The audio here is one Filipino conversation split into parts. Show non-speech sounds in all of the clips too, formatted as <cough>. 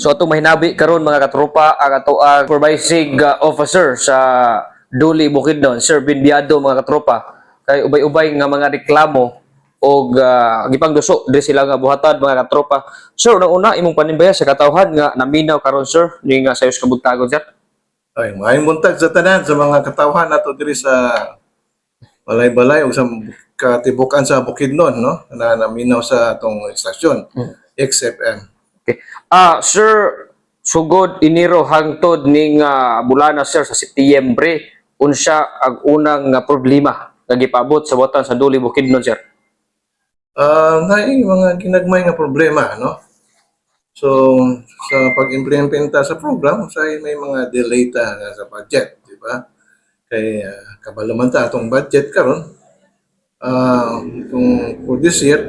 So atong mahinabi karon mga katropa ang ato ang supervising uh, officer sa Duli Bukidnon, Sir Binbiado mga katropa. Kay ubay-ubay nga mga reklamo og uh, gipang duso diri sila nga buhatan mga katropa. Sir, unang una imong panimbaya sa katawhan nga naminaw karon sir ni nga sayos kabugtagon sir. Ay, maayong buntag sa tanan sa mga katawhan nato diri sa balay-balay o sa katibukan sa Bukidnon, no? Na naminaw sa atong estasyon, XFM. Okay. Ah, sir, sugod iniro hangtod ning uh, bulana sir sa Setyembre unsa ang unang nga problema nga gipabot sa buhatan sa Duli Bukidnon sir. Ah, may mga ginagmay nga problema, no? So, sa pag-implementa sa program, sa may mga delay ta sa budget, di ba? Kay uh, kabalo man ta atong budget karon. Ah, kung for this year,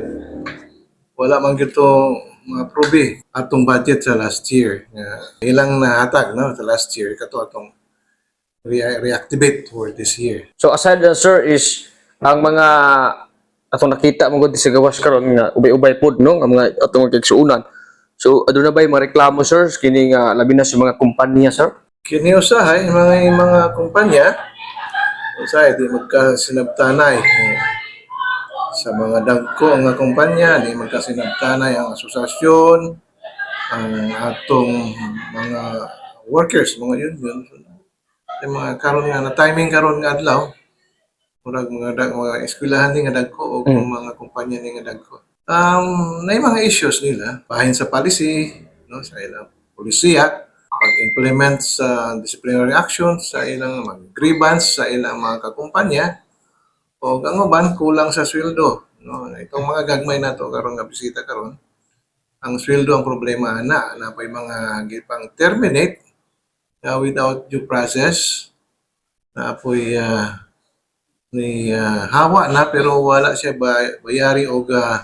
wala man gito ma-approve atong budget sa last year. Nga ilang nahatag no sa last year kato atong re- reactivate for this year. So aside na sir is ang mga atong nakita mo gud sa gawas karon nga ubay-ubay pod no ang mga atong kigsuunan. So aduna ba mga reklamo sir kini nga labi na sa mga kumpanya sir? kiniusahay mga mga kumpanya usahay di magkasinabtanay eh, sa mga dagko nga kumpanya di magkasinabtanay ang asosasyon ang atong mga workers mga union yung mga karon nga na timing karon nga adlaw. Murag mga dag, mga eskwelahan ni nga dagko o Mm. mga kumpanya ni nga dagko. Um na mga issues nila bahin sa policy no sa ilang polisiya pag-implement sa disciplinary actions sa ilang mga grievance sa ilang mga kakumpanya o ang uban kulang sa sweldo. No itong mga gagmay na to karon nga bisita karon ang sweldo ang problema na na pay mga gipang terminate na without due process na apoy ah, ni ah, hawa na pero wala siya bay- bayari og ah,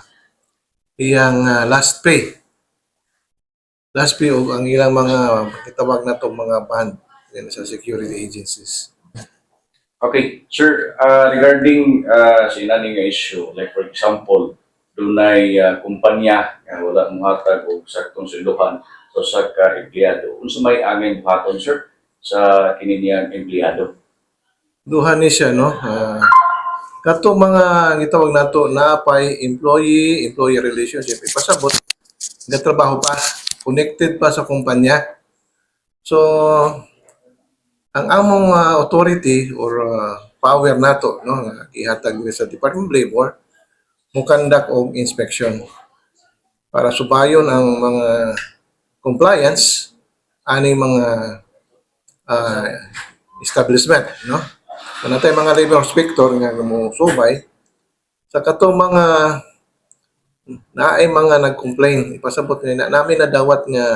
iyang ah, last pay. Last pay og ang ilang mga kitawag na to mga band sa security agencies Okay, sir, uh, regarding uh, sa inani nga issue, like for example, dunay uh, kumpanya nga wala muhatag og saktong silduhan so sa ka empleyado. Unsa may angin buhaton, sir, sa kini empleyado? duha ni siya no Ah, kato mga gitawag nato na pay employee employee relationship ipasabot trabaho pa connected pa sa kumpanya so ang among ah, authority or ah, power nato no nga ihatag sa Department of Labor mo conduct og inspection para subayon ang mga compliance aning mga ah, establishment no? Kung natay mga labor inspector nga mo subay sa kato mga naay mga nag-complain. Ipasabot nila namin na dawat nga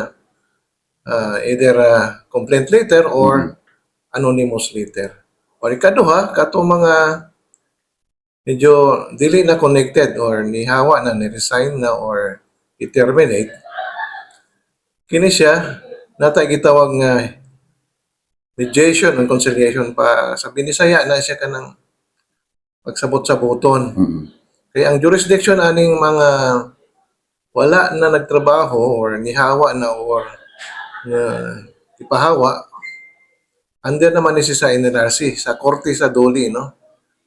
ah, either ah, complaint letter or anonymous letter. O ikaduha kato mga medyo dili na connected or nihawa na ni-resign na or i-terminate kini siya natay gitawag nga mediation and conciliation pa sa binisaya na siya kanang pagsabot sa buton. Kaya ang jurisdiction aning mga wala na nagtrabaho or nihawa na or na ipahawa under naman ni si sa NLRC sa korte sa Doli no?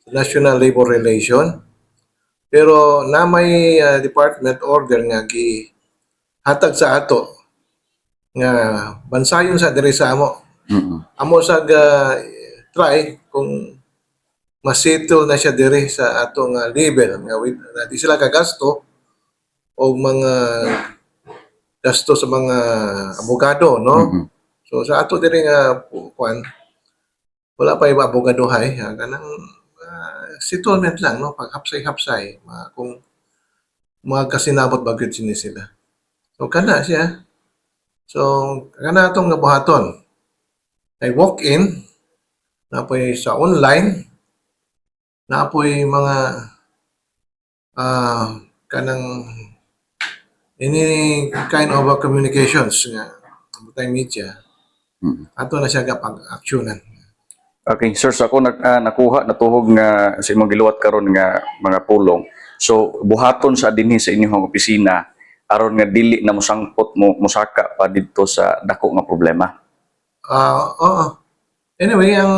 National Labor Relation. Pero na may uh, department order nga gi hatag sa ato nga bansayon sa diri sa amo. Amo sa ga try kung masettle na siya diri sa atong uh, level nga with na di sila kagasto o mga gasto sa mga abogado no so sa ato diri nga pu- kuan wala pa iba abogado hay ha, kanang ah, settlement lang no? Pag hapsay-hapsay ma, kung mga kasinabot bagid sini sila. So kana siya. So kana atong nga buhaton. Ay walk-in, napoy sa online, napoy mga ah kanang any kind of uh, communications nga butay media ato na siya gapag aksyonan Okay, sir, sa ako nak- ah, nakuha, natuhog nga sa imong giluwat karon nga mga pulong. So, buhaton sa dinhi sa inyong opisina aron nga dili na musangpot mo musaka pa didto sa dako nga problema. Ah, oo. Anyway, ang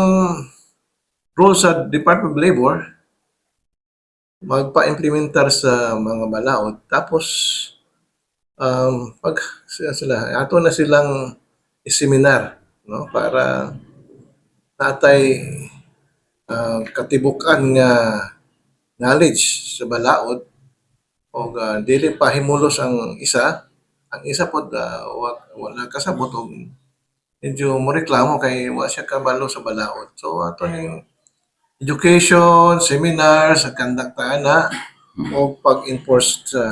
rules sa Department of Labor, magpa-implementar sa mga balaod. Tapos, um, pag sila, ato na silang seminar, no? Para natay ah, katibukan nga knowledge sa balaod o uh, dili pa himulos ang isa ang isa po wala, wala kasabot og medyo mo reklamo kay wa siya kabalo sa balaod. So ato ning education, seminars, sa kandaktaan na o pag-enforce sa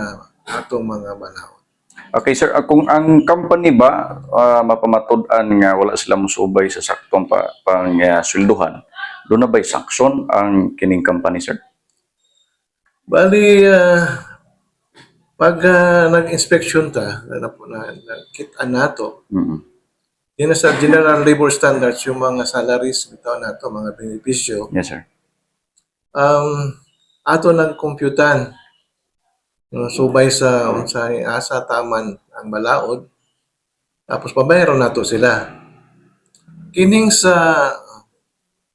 atong mga balaod. Okay sir, Ah, kung ang company ba ah, mapamatud-an nga wala sila musubay sa saktong pa, pang ah, swelduhan, doon na ba'y sanction ang kining company sir? Bali, ah, pag ah, nag-inspection ta, na, na, na, kitaan nato, Mm. yun na sa General Labor Standards, yung mga salaries, bitaw nato, mga benepisyo, Yes sir. um, ato nagkomputan no, subay sa unsay asa taman ang balaod. Tapos pabayron nato sila. Kining sa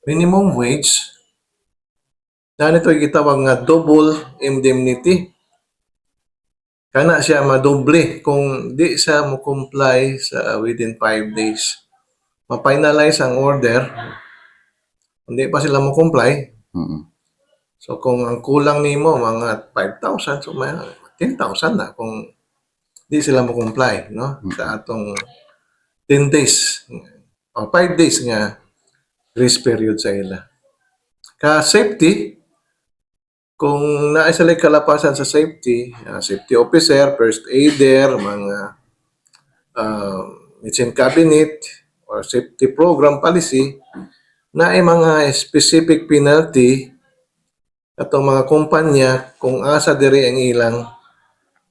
minimum wage na nito gitawag nga double indemnity. Kana siya madoble kung di siya mo comply sa within 5 days. Ma-finalize ang order. Kung di pa sila mo comply Mm. So kung ang kulang nimo mga 5,000 so may 10,000 na kung di sila mo comply no sa atong 10 days o 5 days nga grace period sa ila. Ka safety kung naa sila kalapasan sa safety, ah, safety officer, first aider, mga uh, medicine cabinet or safety program policy na ay mga specific penalty atong mga kumpanya kung asa diri ang ilang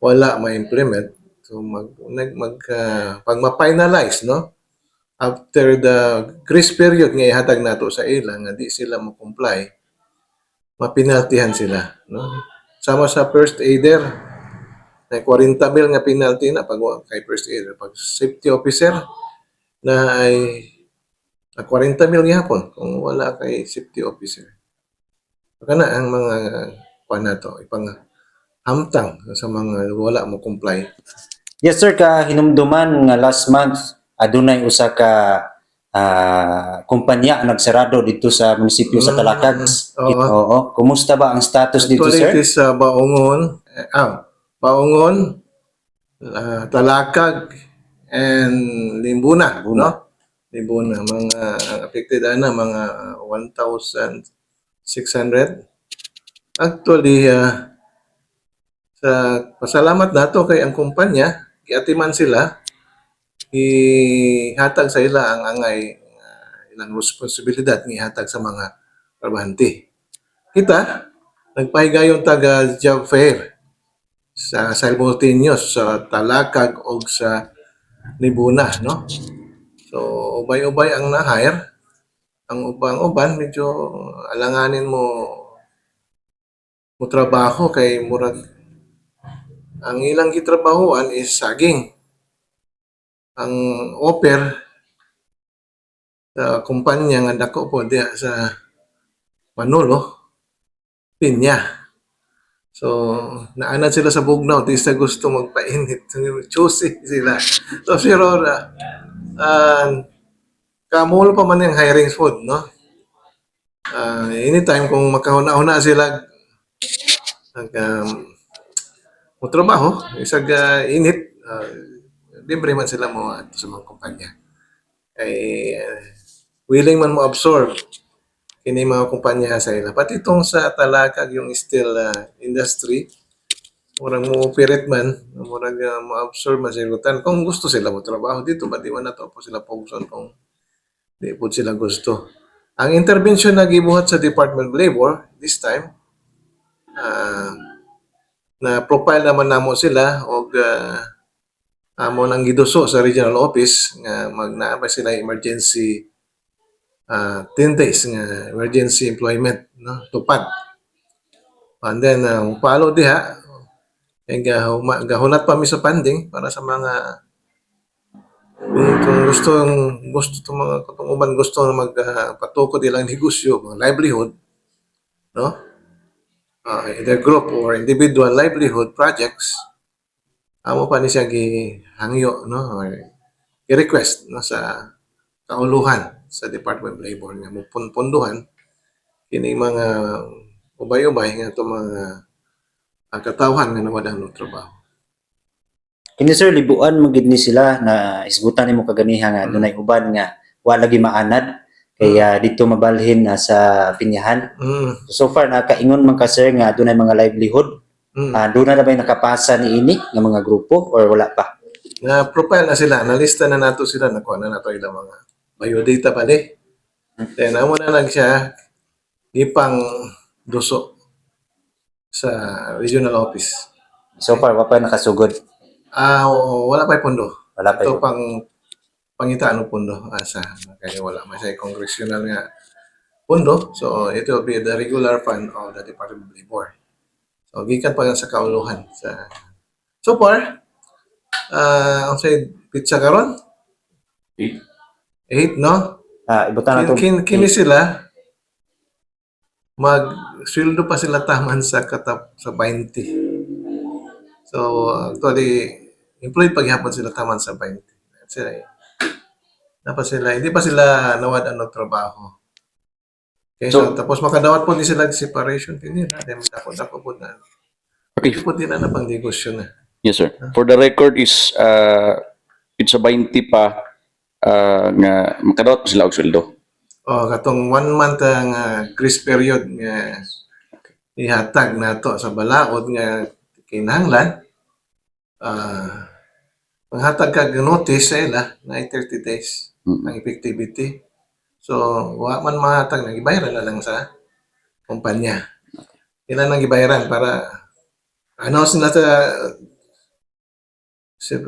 wala ma-implement. So mag nag mag ah, pag ma-finalize no? After the grace period nga ihatag nato sa ilang nga di sila mo comply mapinaltihan sila no? Sama sa first aider. Na 40 mil nga penalty na pag kay first aider. Pag safety officer na ay na 40 mil gihapon kung wala kay safety officer. Kana ang mga kuan nato ipang hamtang sa mga wala mo comply. Yes sir, ka hinumduman nga last month adunay usa ka ah, kumpanya nagsarado dito sa munisipyo sa Mm, Talakag. oo. Oo. Kumusta ba ang status dito Actually, sir? it is uh, Baongon, ah, Baongon, ah, Talakag, and Limbuna, no? Limbuna, mga affected ana mga 1,600. Actually, ah, sa pasalamat nato kay ang kumpanya, giatiman sila, ihatag sa ila ang angay ah, ilang responsibilidad nga ihatag sa mga trabahante. Kita, nagpahigayon taga job fair sa simultaneous sa Talakag o sa Libuna, no? So, ubay-ubay ang na-hire. Ang ubang-uban, medyo alanganin mo mo trabaho kay murag ang ilang gitrabahoan is saging. Ang offer sa kumpanya nga dako po diha sa Manolo, pinya. So, naanad sila sa bugnaw, di sa gusto magpainit. <laughs> Choosy sila. So, si Rora, uh, kamulo pa man yung hiring food, no? Ah, anytime kung makahuna-huna sila nag um, mo trabaho, isag ah, init, uh, libre man sila mo ato sa mga kumpanya. Ay, ah, willing man mo absorb kini mga kumpanya sa ila. Pati itong sa Talakag, yung steel ah, industry, murang mo operate man, murang uh, mo-absorb masilutan. Kung gusto sila mo trabaho dito, ba di man na sila focus kung di po sila gusto. Ang intervention na gibuhat sa Department of Labor this time, ah, na profile naman namo sila o uh, amo nang giduso sa regional office nga magnaabay sila emergency uh, 10 days nga emergency employment no tupad and then uh, follow diha Kaya gahuma, gahunat pa mi sa funding para sa mga kung, kung gusto gusto to mga kung uban gusto na magpatukod ilang negosyo, mga livelihood, no? Uh, either group or individual livelihood projects, amo pa ni siya gihangyo, no? Or i-request no, sa kauluhan sa Department of Labor nga mo punduhan kini mga ubay-ubay nga to mga ang katawhan nga nawadan ng trabaho. Kini sir libuan magid ni sila na isgutan nimo kaganiha nga dunay uban nga wa lagi maanad kaya dito mabalhin na sa pinyahan. Mm. So far nakaingon man ka sir nga dunay mga livelihood. Mm. Ah, doon na ba nakapasa ni ini nga mga grupo or wala pa? Na profile na sila, nalista na nato sila, nakuha na nato ilang mga biodata pa di. Then amo na lang siya ipang duso sa regional office. So far wa pa nakasugod. Ah, oo, wala pa yung pundo. Wala pa. Ito pang pangitaan ng pundo asa kaya wala man siya congressional nga pundo. So it will be the regular fund of the Department of Labor. So gikan pa yan sa kauluhan sa So far, ah, ang say pizza karon Eight. 8 no? Ah, ibutan na to. Kin, kin, kini sila mag sweldo pa sila taman sa katap sa 20. So actually employed paghapon sila taman sa 20. Sila eh. Dapat sila hindi pa sila nawad ano trabaho. Okay, so, So- tapos makadawat po din sila ng separation din nila. Then dako dako po na. Okay. Hindi po din na pang negosyo na. Yes, sir. For the record is, uh, it's a 20 pa uh, nga makadawat pa sila og sweldo. Oh, katong one month ang ah, grace period nga ihatag nato sa balaod nga kinahanglan ah panghatag kag notice sa ila na 30 days Mm. ang effectivity. So, wa man mahatag na gibayaran na lang sa kumpanya. Kailan nang gibayaran para announce na sa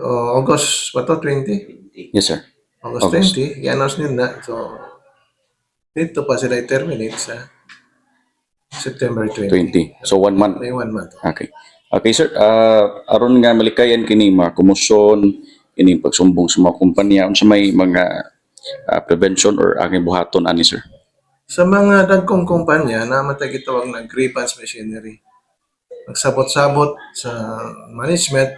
oh, August, what to, 20? Yes, sir. August, August. 20, i-announce nila. So, dito pa sila i-terminate sa September 20. 20. So, one month. May one month. Okay. Okay, sir. Uh, aron nga malikayan kini mga kumusyon, kini pagsumbong sa mga kumpanya, unsa may mga uh, prevention or angin buhaton ani, sir? Sa mga dagkong kumpanya na matay gitawag na grievance machinery, magsabot-sabot sa management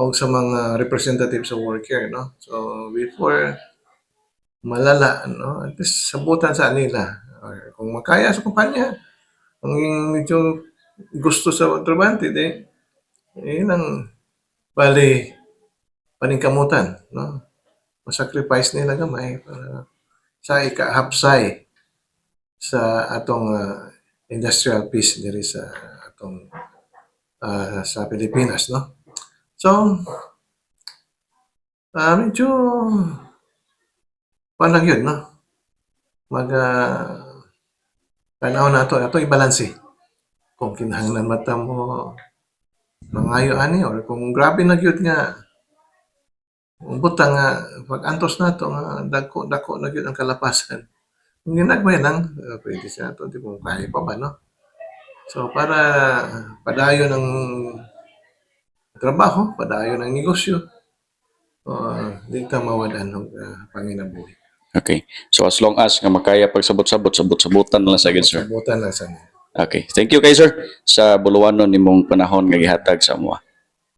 o sa mga representatives sa worker, no? So, before malala, no? At least sabutan sa nila. Kung makaya sa kumpanya, kung medyo gusto sa trabante, di, yun ang bali paningkamutan, no? Masacrifice nila gamay para sa ikahapsay sa atong ah, industrial peace diri sa atong ah, sa Pilipinas, no? So, ah medyo panag yun, no? Mag uh, tanaw na to, ato ibalanse. Kung kinahanglan mata mo mangayo ani or kung grabe na gyud nga butang nga pag antos na to nga dako dako na gyud ang kalapasan. Kung ginagmay lang, uh, pwede siya to, di mo kaya pa ba, no? So, para padayon ng trabaho, padayon ng negosyo, uh, di ka mawalan ng uh, panginabuhi. Okay. So, as long as nga makaya pagsabot-sabot, sabot-sabotan na lang sa agad, sir. Sabutan lang sa Okay. Thank you kay sir sa buluwanon nimong panahon nga gihatag sa amuha.